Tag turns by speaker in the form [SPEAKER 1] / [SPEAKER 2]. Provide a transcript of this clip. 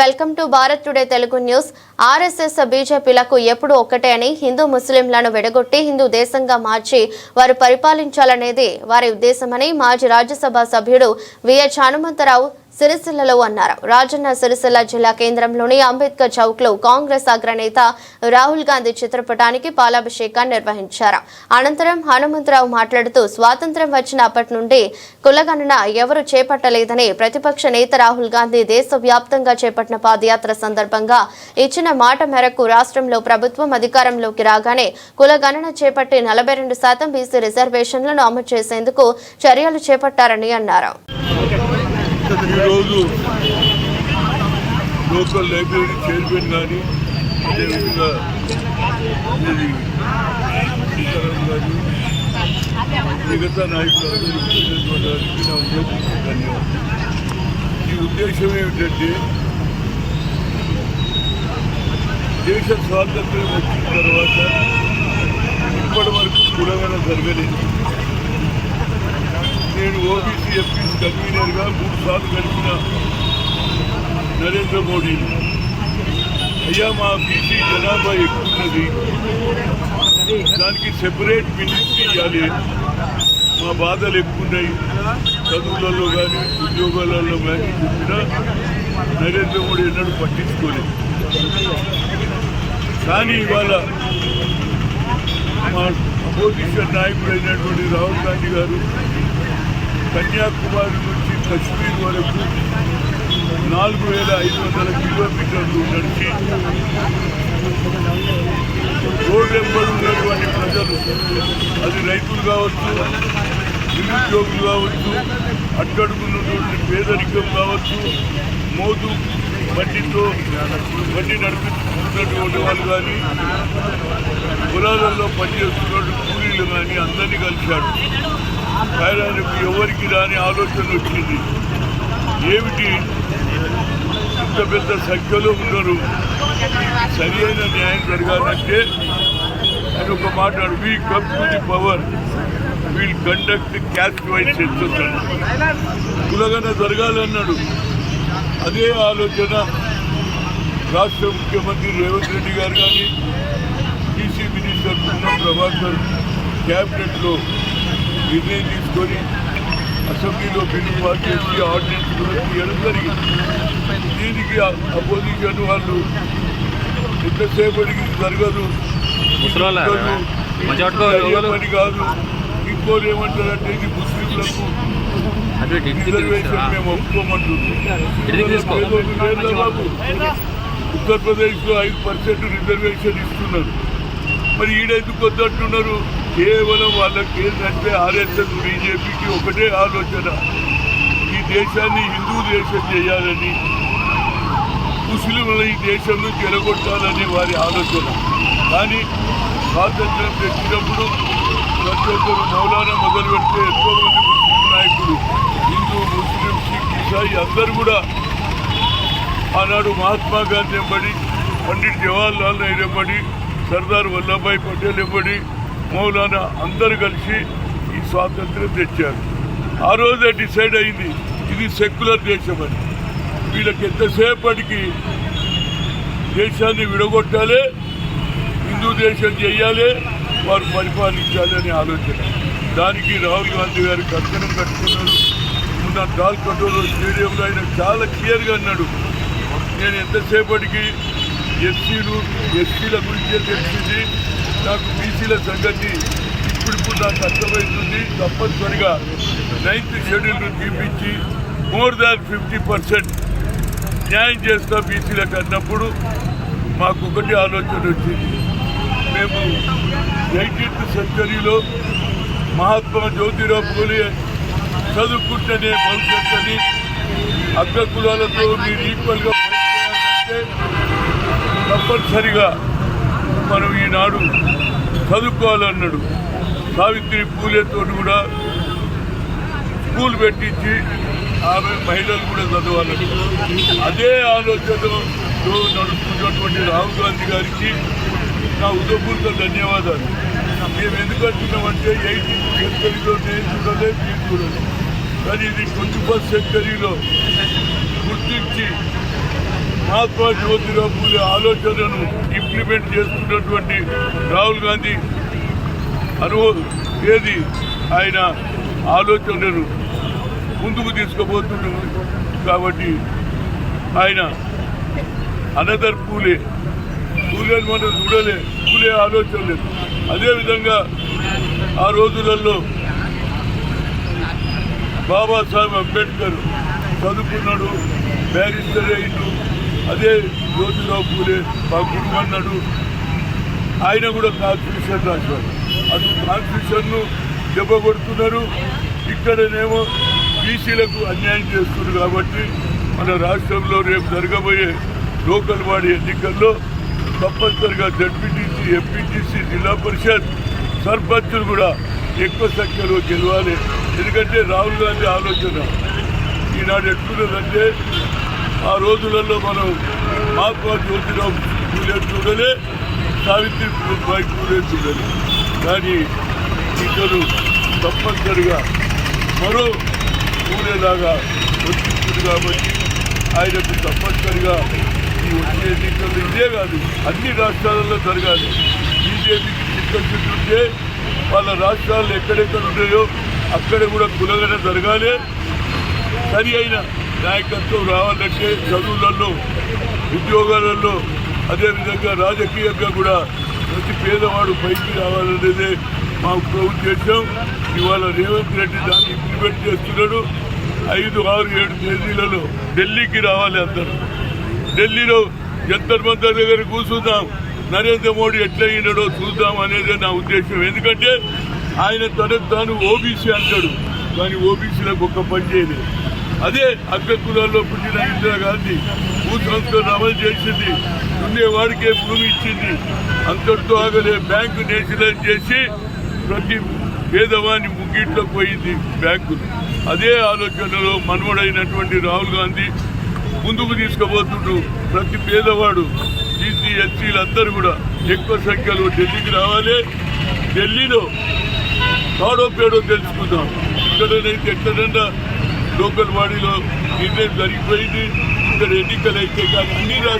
[SPEAKER 1] Welcome to Bharat today Telugu news. RSS బీజేపీలకు ఎప్పుడు ఒక్కటే అని హిందూ ముస్లింలను విడగొట్టి హిందూ దేశంగా మార్చి వారు పరిపాలించాలనేది వారి ఉద్దేశమని మాజీ రాజ్యసభ సభ్యుడు విఎచ్ హనుమంతరావు సిరిసిల్లలో అన్నారు. రాజన్న సిరిసిల్ల జిల్లా కేంద్రంలోని అంబేద్కర్ చౌక్లో కాంగ్రెస్ అగ్రనేత రాహుల్ గాంధీ చిత్రపటానికి పాలాభిషేకాన్ని నిర్వహించారు. అనంతరం హనుమంతరావు మాట్లాడుతూ స్వాతంత్ర్యం వచ్చిన అప్పటి నుండి కులగణన ఎవరు చేపట్టలేదని ప్రతిపక్ష నేత రాహుల్ గాంధీ దేశవ్యాప్తంగా చేపట్టిన పాదయాత్ర సందర్భంగా ఇచ్చిన మాట మేరకు రాష్ట్రంలో ప్రభుత్వం అధికారంలోకి రాగానే కులగణన చేపట్టి నలభై రెండు శాతం బీసీ రిజర్వేషన్లను అమలు చేసేందుకు చర్యలు చేపట్టారని అన్నారు.
[SPEAKER 2] ఈరోజు లోకల్ లైబ్రరీ చైర్మన్ కానీ అదేవిధంగా మిగతా నాయకులందరూ నా ఉద్దేశం. ధన్యవాదాలు ఈ ఉద్దేశం ఏమిటంటే దేశ స్వాతంత్ర్యం వచ్చిన తర్వాత ఇప్పటి వరకు కులగన జరగలేదు. నేను ఓబీసీ ఎంపీస్ కన్వీనర్గా మూడు సార్లు గడిపిన నరేంద్ర మోడీని అయ్యా మా బీసీ జనాభా ఎక్కున్నది దానికి సెపరేట్ మినిస్ట్రీ ఇవ్వాలి మా బాధలు ఎక్కున్నాయి చదువులలో కానీ ఉద్యోగాలలో కానీ చెప్పినా నరేంద్ర మోడీ ఎన్నడూ పట్టించుకోలేదు కానీ ఇవాళ మా అపోజిషన్ నాయకుడు అయినటువంటి రాహుల్ గాంధీ గారు కన్యాకుమారి నుంచి కశ్మీర్ వరకు నాలుగు వేల ఐదు వందల కిలోమీటర్లు నడిచి రోడ్ వెంబడి ఉన్నటువంటి ప్రజలు అది రైతులు కావచ్చు నిరుద్యోగులు కావచ్చు అట్టడుగున్నటువంటి పేదరికం కావచ్చు మోదు బండితో బండి నడిపిస్తున్నటువంటి వాళ్ళు కానీ పొలాలలో పనిచేస్తున్నటువంటి కూలీలు కానీ అందరినీ కలిశాడు ఆయనకు ఎవరికి రాని ఆలోచన వచ్చింది. ఏమిటి? ఇంత పెద్ద సంఖ్యలో ఉన్నారు. సరి అయిన న్యాయం జరగాలంటే అని ఒక మాట్లాడు we come to the power we'll conduct caste wise చేస్తున్నాడు కులగన జరగాలన్నాడు. అదే ఆలోచన రాష్ట్ర ముఖ్యమంత్రి రేవంత్ రెడ్డి గారు కానీ బీసీ మినిస్టర్ పున్నం ప్రభాకర్ క్యాబినెట్లో నిర్ణయం తీసుకొని అసెంబ్లీలో బిల్లు పాస్ చేసి ఆర్డినెన్స్ కూడా తీయడం జరిగింది. దీనికి అపోజిషన్ వాళ్ళు ఎంతసేపటికి జరగదు? పని కాదు. ఇంకోరు ఏమంటారంటే ఇది ముస్లింలకు రిజర్వేషన్. మేము ఒప్పుకోమంటున్నాం. ఉత్తరప్రదేశ్లో ఐదు పర్సెంట్ రిజర్వేషన్ ఇస్తున్నారు. మరి ఈడెందుకు వద్దంటున్నారు? కేవలం వాళ్ళకి ఏంటంటే ఆర్ఎస్ఎస్ బీజేపీకి ఒకటే ఆలోచన. ఈ దేశాన్ని హిందూ దేశం చేయాలని ముస్లింల ఈ దేశం నుంచి ఎలగొట్టాలని వారి ఆలోచన. కానీ స్వాతంత్రం తెచ్చినప్పుడు ప్రతి ఒక్కరు మౌలానా మొదలు పెడితే ఎంతో మంది ముస్లిం నాయకులు హిందూ ముస్లిం సిక్ ఇసాయి అందరూ కూడా ఆనాడు మహాత్మా గాంధీ ఎంబడి పండిట్ జవహర్లాల్ నెహ్రూ ఎంబడి సర్దార్ వల్లభాయ్ పటేల్ ఎంబడి మౌలానా అందరూ కలిసి ఈ స్వాతంత్రం తెచ్చారు. ఆ రోజే డిసైడ్ అయింది ఇది సెక్యులర్ దేశం అని. వీళ్ళకి ఎంతసేపటికి దేశాన్ని విడగొట్టాలి హిందూ దేశం చేయాలి వారు పరిపాలించాలి అనే ఆలోచన. దానికి రాహుల్ గాంధీ గారు కర్తనం కట్టుకున్నారు. మొన్న గాల్ కంట్రోల్ స్టేడియంలో ఆయన చాలా క్లియర్గా అన్నాడు నేను ఎంతసేపటికి ఎస్సీలు ఎస్సీల గురించే తెలిసింది నాకు బీసీల సంగతి ఇప్పుడు నాకు అర్థమవుతుంది తప్పనిసరిగా నైన్త్ షెడ్యూల్ను తీపించి మోర్ దాన్ ఫిఫ్టీ పర్సెంట్ న్యాయం చేస్తా బీసీలకు అన్నప్పుడు మాకు ఒకటి ఆలోచన వచ్చింది. మేము ఎయిటీన్త్ సెంచరీలో మహాత్మా జ్యోతిరావు పూలే చదువుకుంటేనే భవిష్యత్తుని అగ్ర కులాలతో మీరు ఈక్వల్గా తప్పనిసరిగా మనం ఈనాడు చదువుకోవాలన్నాడు. సావిత్రి పూలేతో కూడా స్కూల్ పెట్టించి ఆమె మహిళలు కూడా చదవాలని అదే ఆలోచనలో నడుస్తున్నటువంటి రాహుల్ గాంధీ గారికి నా ఉదయపూర్వక ధన్యవాదాలు. మేము ఎందుకు అంటున్నామంటే ఎయిటీన్ సెంచరీలో నేను చూడలేదు మీరు చూడలేదు కానీ ఇది ట్వంటీ ఫస్ట్ సెంచరీలో గుర్తించి మహాత్మా జ్యోతిరావు పూలే ఆలోచనను ఇంప్లిమెంట్ చేస్తున్నటువంటి రాహుల్ గాంధీ అనుభవం ఏది ఆయన ఆలోచనను ముందుకు తీసుకుపోతున్నాడు కాబట్టి ఆయన అనదర్ పూలే. పూలేని మనం చూడలే. పూలే ఆలోచన లేదు అదేవిధంగా ఆ రోజులలో బాబాసాహెబ్ అంబేద్కర్ చదువుకున్నాడు బ్యారిస్టర్ అయిండు అదే జ్యోతిరావు పూలే మా గురువు అన్నాడు. ఆయన కూడా కాన్స్టిట్యూషన్ రాశారు అటు కాన్స్టిట్యూషన్ను దెబ్బకొడుతున్నారు. ఇక్కడనేమో బీసీలకు అన్యాయం చేస్తున్నారు కాబట్టి మన రాష్ట్రంలో రేపు జరగబోయే లోకల్ బాడీ ఎన్నికల్లో తప్పనిసరిగా జడ్పీటీసీ ఎంపీటీసీ జిల్లా పరిషత్ సర్పంచులు కూడా ఎక్కువ సంఖ్యలో గెలవాలి. ఎందుకంటే రాహుల్ గాంధీ ఆలోచన ఈనాడు ఎట్లున్నదంటే ఆ రోజులలో మనం మహాత్మా జ్యోతిరావు పూలే చూడలే సావిత్రి బాయి పూలే చూడలే. కానీ ఇద్దరు తప్పనిసరిగా మరో పూలేలాగా వచ్చింది కాబట్టి ఆయనకు తప్పనిసరిగా ఈ వచ్చే ఎన్నికలు ఇదే కాదు అన్ని రాష్ట్రాలలో జరగాలి. బీజేపీకి చిత్తశుద్ధి ఉంటే వాళ్ళ రాష్ట్రాలు ఎక్కడెక్కడ ఉన్నాయో అక్కడ కూడా కులగన జరగాలి. సరి అయిన నాయకత్వం రావాలంటే చదువులలో ఉద్యోగాలలో అదేవిధంగా రాజకీయంగా కూడా ప్రతి పేదవాడు పైకి రావాలనేదే మా ఉద్దేశం. ఇవాళ రేవంత్ రెడ్డి దాన్ని ఇంప్లిమెంట్ చేస్తున్నాడు. ఐదు ఆరు ఏడు తేదీలలో ఢిల్లీకి రావాలి అందరూ. ఢిల్లీలో జంతర్ మంతర్ దగ్గర కూర్చుందాం. నరేంద్ర మోడీ ఎట్లయినాడో చూద్దాం అనేది నా ఉద్దేశం. ఎందుకంటే ఆయన తన తాను ఓబీసీ అంటాడు. కానీ ఓబీసీలకు ఒక్క పని చేయలేదు. అదే అగ్ర కులాల్లో పుట్టిన ఇందిరాగాంధీ భూ సంస్కరణ అమలు చేసింది ఉండేవాడికే భూమి ఇచ్చింది. అంతటితో ఆగలే బ్యాంకు నేషనలైజ్ చేసి ప్రతి పేదవాని ముగ్గిట్లో పోయింది బ్యాంకులు. అదే ఆలోచనలో మనవడైనటువంటి రాహుల్ గాంధీ ముందుకు తీసుకుపోతుంటూ ప్రతి పేదవాడు బీసీ ఎస్సీలు అందరూ కూడా ఎక్కువ సంఖ్యలో ఢిల్లీకి రావాలి. ఢిల్లీలో తాడో పేడో తెలుసుకుందాం. ఇక్కడనైతే ఎక్కడన్నా లోకల్ బాడీలో నిర్ణయం జరిగిపోయింది ఇక్కడ ఎన్నికలు అయితే కానీ అన్ని రాష్ట్రాలు